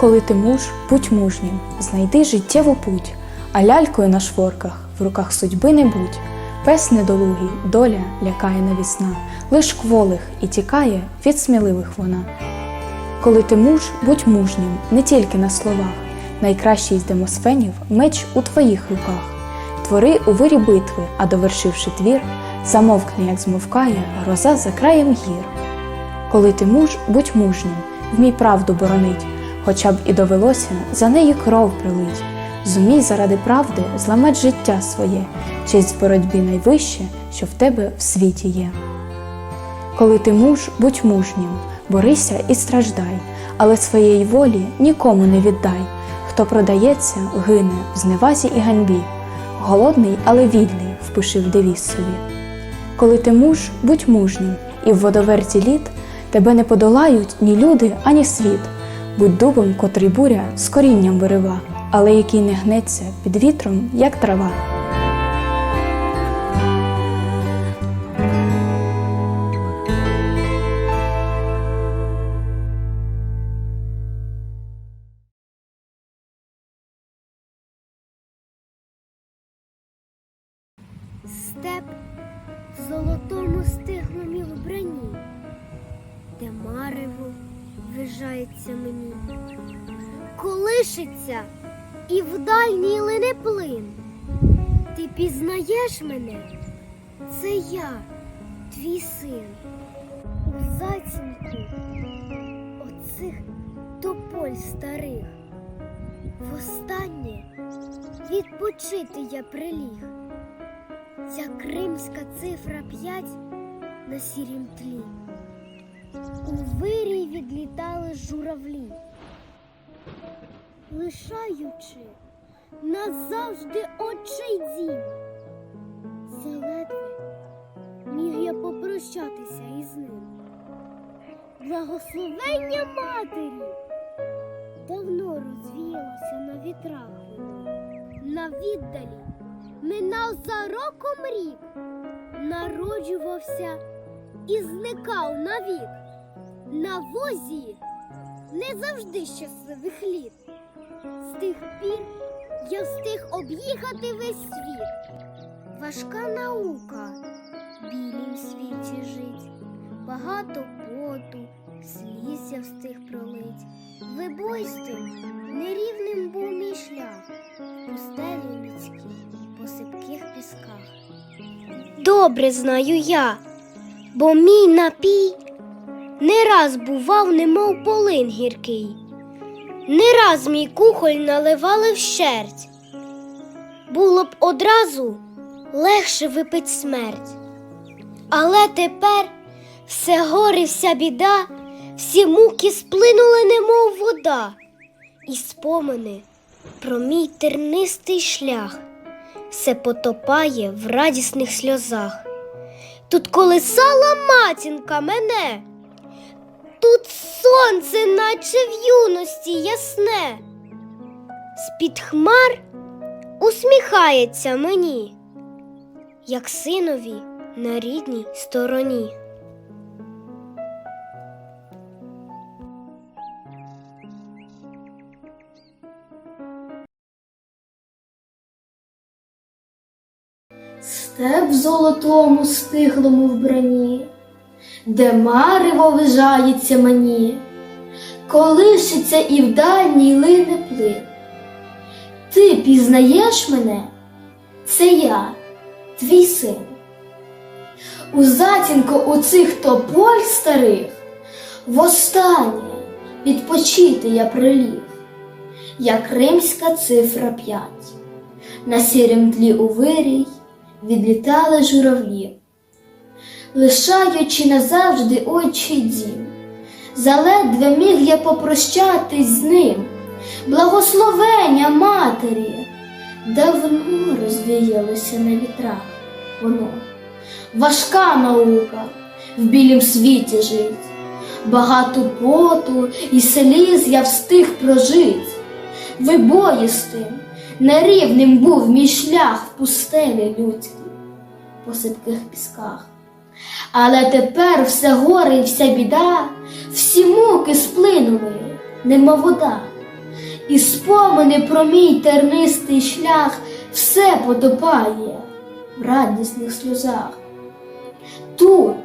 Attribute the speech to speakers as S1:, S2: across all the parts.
S1: Коли ти муж, будь мужнім, знайди життєву путь, а лялькою на шворках в руках судьби не будь. Пес недолугий, доля лякає навісна, лиш кволих і тікає від сміливих вона. Коли ти муж, будь мужнім, не тільки на словах. Найкращий з демосфенів меч у твоїх руках. Твори у вирі битви, а довершивши твір, замовкне, як змовкає гроза за краєм гір. Коли ти муж, будь мужнім, вмій правду боронить, хоча б і довелося за неї кров прилить. Зумій заради правди зламать життя своє, честь в боротьбі найвище, що в тебе в світі є. Коли ти муж, будь мужнім, борися і страждай, але своєї волі нікому не віддай. Хто продається, гине в зневазі і ганьбі. Голодний, але вільний, впиши в девіз собі. Коли ти муж, будь мужнім, і в водоверті літ тебе не подолають ні люди, ані світ. Будь дубом, котрий буря з корінням вирива, але який не гнеться під вітром, як трава.
S2: Степ в золотому стиглому вбранні, де марево вижається мені, колишиться і в дальній лине плин. Ти пізнаєш мене? Це я, твій син. У зацінку оцих тополь старих. Востаннє відпочити я приліг. Ця кримська цифра п'ять на сірім тлі. У вирій відлітали журавлі, лишаючи назавжди очей дім. Заледве міг я попрощатися із ним. Благословення матері давно розвіялося на вітрах. На віддалі минав за роком рік, народжувався і зникав навік. На возі не завжди щасливих літ. З тих пір я встиг об'їхати весь світ. Важка наука в білім світі жить, багато поту, сліз я встиг пролить. Вибойстим нерівним був мій шлях, в пустелі людській, по сипких пісках. Добре знаю я, бо мій напій не раз бував, немов полин гіркий, не раз мій кухоль наливали вщерть. Було б одразу легше випить смерть. Але тепер все горе, вся біда, всі муки сплинули, немов вода, і спомини про мій тернистий шлях все потопає в радісних сльозах. Тут колисала матінка мене, тут сонце, наче в юності ясне, з-під хмар усміхається мені, як синові на рідній стороні.
S3: Степ в золотому стиглому вбранні, де марево вижається мені, колишиться і в дальній лине плин. Ти пізнаєш мене? Це я, твій син. У затінку у цих тополь старих востаннє відпочити я приліг, як римська цифра п'ять. На сірім тлі у вирій відлітали журавлі, лишаючи назавжди очі дім. Заледве міг я попрощатись з ним, благословення матері, давно розвіялося на вітрах воно. Важка наука в білім світі жить, багато поту і сліз я встиг прожить. Вибоїстим, нерівним був мій шлях в пустелі людській, по сипких пісках. Але тепер все горе і вся біда, всі муки сплинули, нема вода. і спомини про мій тернистий шлях все потопає в радісних сльозах. Тут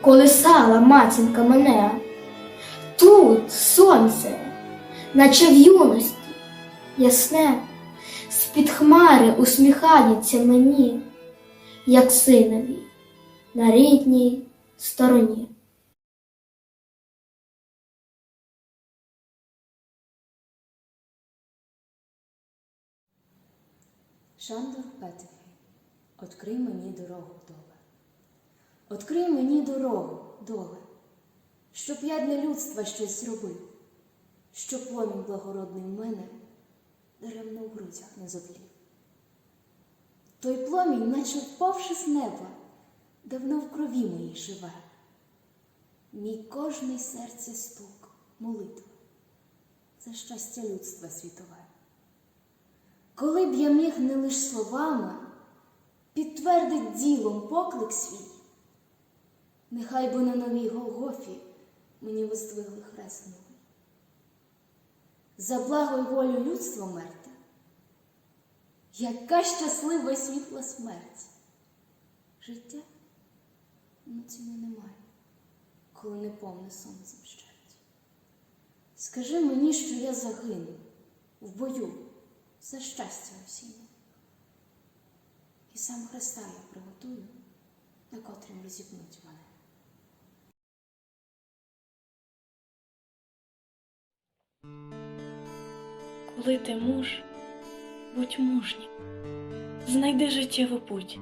S3: колисала матінка мене, тут сонце, наче в юності, ясне, з-під хмари усміхається мені, як синові на рідній стороні.
S4: Шандор Петефі, открий мені дорогу, доле. Открий мені дорогу, доле, щоб я для людства щось зробив, щоб пломінь благородний в мене даремно в грудях не зотлів. Той пломінь, наче впавши з неба, давно в крові моїй живе. Мій кожний серці стук, молитва за щастя людства світове. Коли б я міг не лиш словами підтвердить ділом поклик свій, нехай би на новій Голгофі мені воздвигли хрест новий. За благо й волю людства мерти, яка щаслива світла смерть. Життя ну ціни немає, коли не повне сонцем щерть. Скажи мені, що я загину в бою за щастя усім. І сам Христа я приготую, на котрім розіпнуть мене.
S5: Коли ти муж, будь мужнім, знайди життєву путь,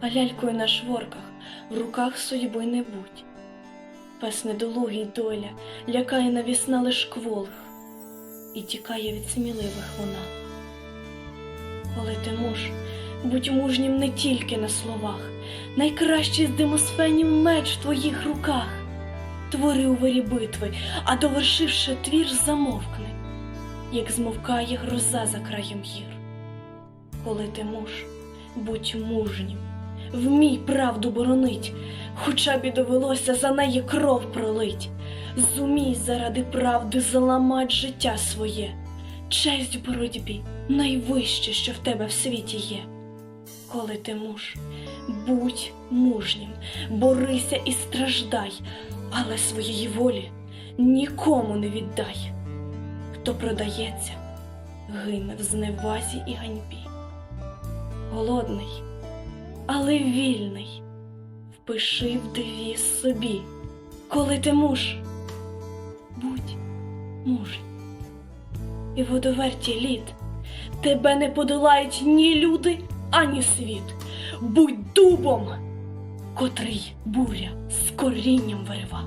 S5: а лялькою на шворках в руках судьби не будь. Пес недолугий доля лякає навісна лиш кволих, і тікає від сміливих вона. Коли ти муж, будь мужнім не тільки на словах, найкращий з демосфенів меч в твоїх руках. Твори у вирі битви, а довершивши твір, замовкни як змовкає гроза за краєм гір. Коли ти муж, будь мужнім, вмій правду боронить, хоча б і довелося за неї кров пролить. Зумій заради правди заламать життя своє, честь в боротьбі найвище, що в тебе в світі є. Коли ти муж, будь мужнім, борися і страждай, але своєї волі нікому не віддай. Хто продається, гине в зневазі і ганьбі. Голодний, але вільний, впиши в девіз собі, коли ти муж, будь мужній. І в водоверті літ тебе не подолають ні люди, ані світ. Будь дубом, котрий буря з корінням вирива,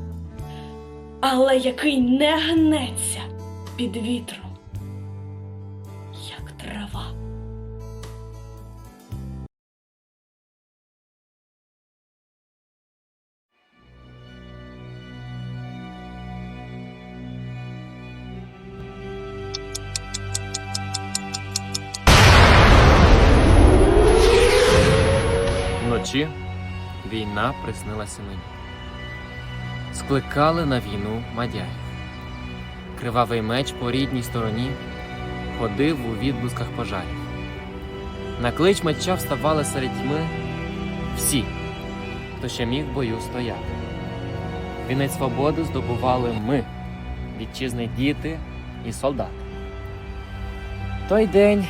S5: але який не гнеться під вітром, як трава.
S6: Вночі війна приснилася мені. Скликали на війну мадярів. Кривавий меч по рідній стороні ходив у відблисках пожарів. На клич меча вставали серед тьми всі, хто ще міг бою стояти. Вінець свободи здобували ми, вітчизни діти і солдати. Той день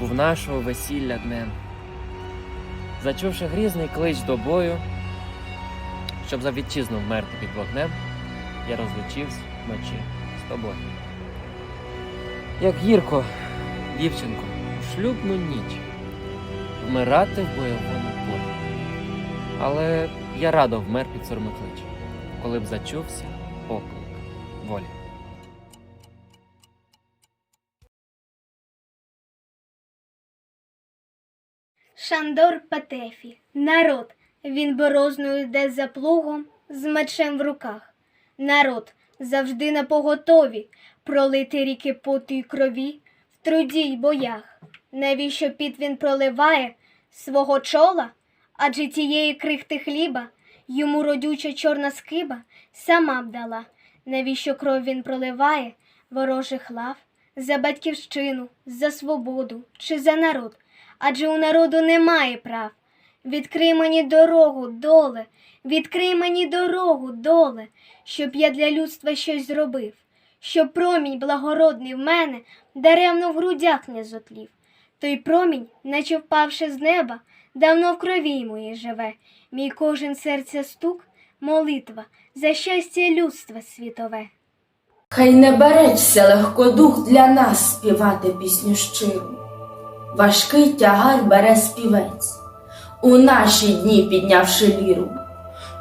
S6: був нашого весілля днем. Зачувши грізний клич до бою, щоб за вітчизну вмерти під вогнем, я розлучився вночі з тобою. Як гірко, дівчинко, в шлюбну ніч вмирати в бойовому полі. Але я радо вмер під сормоклич, коли б зачувся поклик волі.
S2: Шандор Патефі, народ, він борозною йде за плугом з мечем в руках. Народ завжди на поготові пролити ріки поту й крові в труді й боях. Навіщо піт він проливає свого чола? Адже тієї крихти хліба йому родюча чорна скиба сама б дала. Навіщо кров він проливає ворожих лав?
S7: за батьківщину, за свободу чи за народ, адже у народу немає прав. Відкрий мені дорогу, доле, відкрий мені дорогу, доле, щоб я для людства щось зробив, щоб промінь благородний в мене даремно в грудях не зотлів. Той промінь, наче впавши з неба, давно в крові моїй живе. Мій кожен серця стук, молитва за щастя людства світове.
S8: Хай не береться легкодух для нас співати пісню щиру. Важкий тягар бере співець, у наші дні піднявши ліру.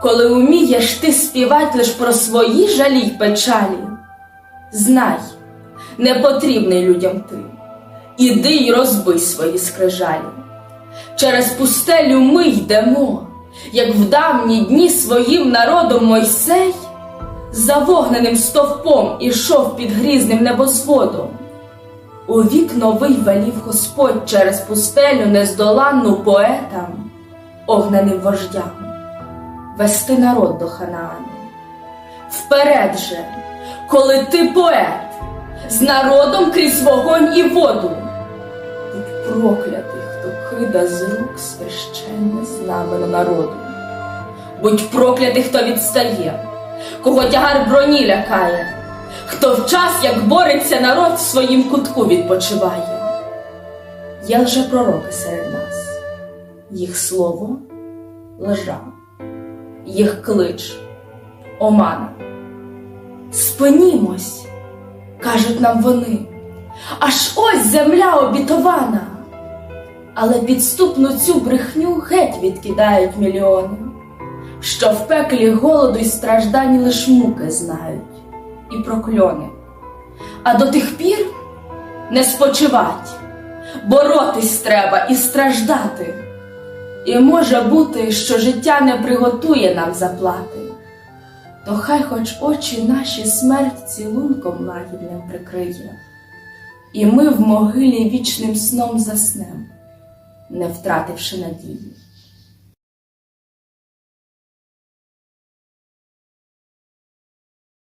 S8: Коли умієш ти співать лиш про свої жалі й печалі, знай, не потрібний людям ти, іди й розбий свої скрижалі. Через пустелю ми йдемо, як в давні дні своїм народом Мойсей за вогненим стовпом ішов під грізним небосводом. У вік новий велів Господь через пустелю нездоланну поетам, огненим вождям, вести народ до Ханаану. Вперед же, коли ти поет, з народом крізь вогонь і воду, будь проклятий, хто кида з рук священне знамено народу. Будь проклятий, хто відстає, кого тягар броні лякає, хто в час, як бореться народ, в своїм кутку відпочиває. Є лже пророки серед нас, їх слово лжа, їх клич омана. Спинімось, кажуть нам вони, аж ось земля обітована. Але підступну цю брехню геть відкидають мільйони що в пеклі голоду й страждань лиш муки знають і прокльони. А до тих пір не спочивать, боротись треба і страждати. І може бути, що життя не приготує нам заплати, то хай хоч очі наші смерть цілунком лагідним прикриє, і ми в могилі вічним сном заснем, не втративши надії.